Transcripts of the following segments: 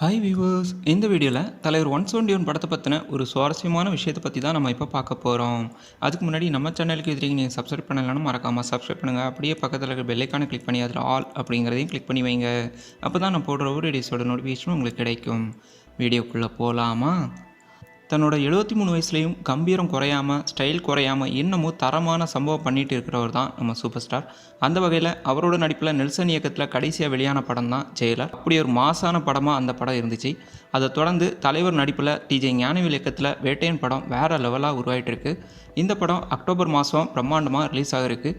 Hi viewers இந்த வீடியோவில் தலைவர் ஒன் செவன்டி ஒன் படத்தை பற்றின ஒரு சுவாரஸ்யமான விஷயத்தை பற்றி தான் நம்ம இப்போ பார்க்க போகிறோம் அதுக்கு முன்னாடி நம்ம சேனலுக்கு எதிரிங்க நீங்கள் சப்ஸ்கிரைப் பண்ணலைன்னா மறக்காமல் சப்ஸ்கிரைப் பண்ணுங்கள் அப்படியே பக்கத்தில் இருக்கிற பெல்லைக்கான கிளிக் பண்ணி அதில் ஆல் அப்படிங்கிறதையும் கிளிக் பண்ணி வைங்க. அப்போ தான் நான் போடுற ஒரு வீடியோஸோட நோட்டிஃபிகேஷன் உங்களுக்கு கிடைக்கும். வீடியோக்குள்ளே போகலாமா தன்னோட எழுபத்தி மூணு வயசுலேயும் கம்பீரம் குறையாமல் ஸ்டைல் குறையாமல் இன்னமும் தரமான சம்பவம் பண்ணிகிட்டு இருக்கிறவர் தான் நம்ம சூப்பர் ஸ்டார் அந்த வகையில் அவரோட நடிப்பில் நெல்சன் இயக்கத்தில் கடைசியாக வெளியான படம் தான் ஜெயலர். அப்படி ஒரு மாசான படமாக அந்த படம் இருந்துச்சு. அதை தொடர்ந்து தலைவர் நடிப்பில் டிஜே ஞானவில் இயக்கத்தில் வேட்டையன் படம் வேறு லெவலாக உருவாயிட்டு இருக்கு இந்த படம் அக்டோபர் மாதம் பிரம்மாண்டமாக ரிலீஸ் ஆகிருக்கு.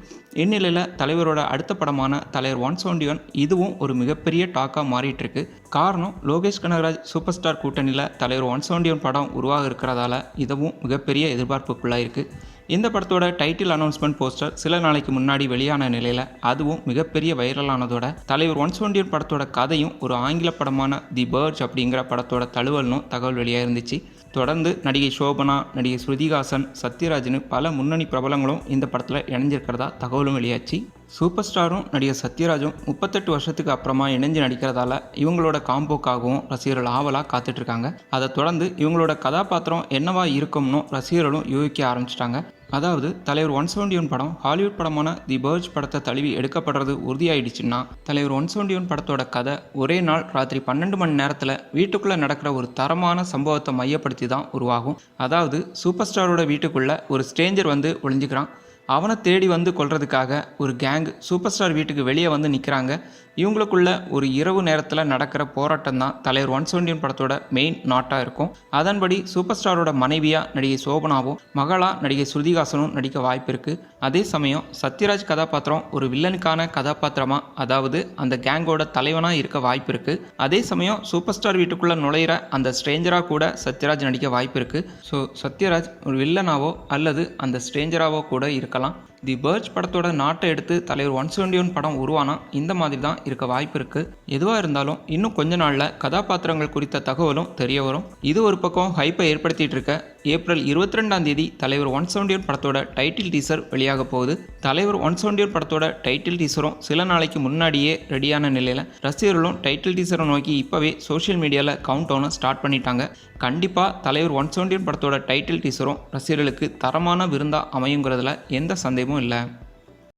இந்நிலையில் தலைவரோட அடுத்த படமான தலைவர் ஒன் செவன்டி ஒன் இதுவும் ஒரு மிகப்பெரிய டாக்காக மாறிட்டு இருக்கு காரணம் லோகேஷ் கனகராஜ் சூப்பர் ஸ்டார் கூட்டணியில் தலைவர் ஒன் செவன்டி ஒன் படம் உருவாக இருக்கிறதால இதுவும் மிகப்பெரிய எதிர்பார்ப்புக்குள்ளாக இருக்குது இந்த படத்தோட டைட்டில் அனௌன்ஸ்மெண்ட் போஸ்டர் சில நாளைக்கு முன்னாடி வெளியான நிலையில் அதுவும் மிகப்பெரிய வைரலானதோட தலைவர் ஒன் செவன்டி ஒன் படத்தோட கதையும் ஒரு ஆங்கில படமான தி பேர்ட்ஸ் அப்படிங்கிற படத்தோட தழுவல்னும் தகவல் வெளியாக இருந்துச்சு தொடர்ந்து நடிகை சோபனா நடிகை ஸ்ருதிகாசன் சத்யராஜ்னு பல முன்னணி பிரபலங்களும் இந்த படத்தில் இணைஞ்சிருக்கிறதா தகவலும் வெளியாச்சு. சூப்பர் ஸ்டாரும் நடிகர் சத்யராஜும் முப்பத்தெட்டு வருஷத்துக்கு அப்புறமா இணைஞ்சு நடிக்கிறதால இவங்களோட காம்போக்காகவும் ரசிகர்கள் ஆவலாக காத்துட்ருக்காங்க அதை தொடர்ந்து இவங்களோட கதாபாத்திரம் என்னவா இருக்கும்னு ரசிகர்களும் யூகிக்க ஆரம்பிச்சிட்டாங்க. அதாவது தலைவர் ஒன் செவன்டி ஒன் படம் ஹாலிவுட் படமான தி பேர்ஜ் படத்தை தழுவி எடுக்கப்படுறது உறுதியாயிடுச்சுன்னா தலைவர் ஒன் செவன்டி ஒன் படத்தோட கதை ஒரே நாள் ராத்திரி பன்னெண்டு மணி நேரத்தில் வீட்டுக்குள்ளே நடக்கிற ஒரு தரமான சம்பவத்தை மையப்படுத்தி தான் உருவாகும். அதாவது சூப்பர் ஸ்டாரோட வீட்டுக்குள்ளே ஒரு ஸ்ட்ரேஞ்சர் வந்து ஒளிஞ்சுக்கிறான். அவனை தேடி வந்து கொள்றதுக்காக ஒரு கேங் சூப்பர் ஸ்டார் வீட்டுக்கு வெளியே வந்து நிற்கிறாங்க இவங்களுக்குள்ள ஒரு இரவு நேரத்தில் நடக்கிற போராட்டம் தான் தலைவர் ஒன் செவன்டி படத்தோட மெயின் நாட்டாக இருக்கும். அதன்படி சூப்பர் ஸ்டாரோட மனைவியாக நடிகை சோபனாவும் மகளா நடிகை ஸ்ருதிகாசனும் நடிக்க வாய்ப்பு இருக்குது அதே சமயம் சத்யராஜ் கதாபாத்திரம் ஒரு வில்லனுக்கான கதாபாத்திரமாக அதாவது அந்த கேங்கோட தலைவனாக இருக்க வாய்ப்பு இருக்குது அதே சமயம் சூப்பர் ஸ்டார் வீட்டுக்குள்ளே நுழையிற அந்த ஸ்ட்ரேஞ்சராக கூட சத்யராஜ் நடிக்க வாய்ப்பு இருக்குது ஸோ சத்யராஜ் ஒரு வில்லனாவோ அல்லது அந்த ஸ்ட்ரேஞ்சராவோ கூட இருக்கலாம். பார்க்கலாம் தி பர்ஜ் படத்தோட நாட்டை எடுத்து தலைவர் ஒன் செவன்டி ஒன் படம் உருவானா இந்த மாதிரி தான் இருக்க வாய்ப்பு இருக்கு. எதுவாக இருந்தாலும் இன்னும் கொஞ்ச நாளில் கதாபாத்திரங்கள் குறித்த தகவலும் தெரிய வரும். இது ஒரு பக்கம் ஹைப்பை ஏற்படுத்திட்டு இருக்க ஏப்ரல் இருபத்தி ரெண்டாம் தேதி தலைவர் ஒன் செவன்டி ஒன் படத்தோட டைட்டில் டீசர் வெளியாக போகுது. தலைவர் ஒன் செவன்டி ஒன் படத்தோட டைட்டில் டீசரும் சில நாளைக்கு முன்னாடியே ரெடியான நிலையில் ரசிகர்களும் டைட்டில் டீசரை நோக்கி இப்போவே சோஷியல் மீடியாவில் கவுண்ட் டவுனை ஸ்டார்ட் பண்ணிட்டாங்க. கண்டிப்பாக தலைவர் ஒன் செவன்டி ஒன் படத்தோட டைட்டில் டீசரும் ரசிகர்களுக்கு தரமான விருந்தா அமையுங்கிறதுல எந்த சந்தேகம் con la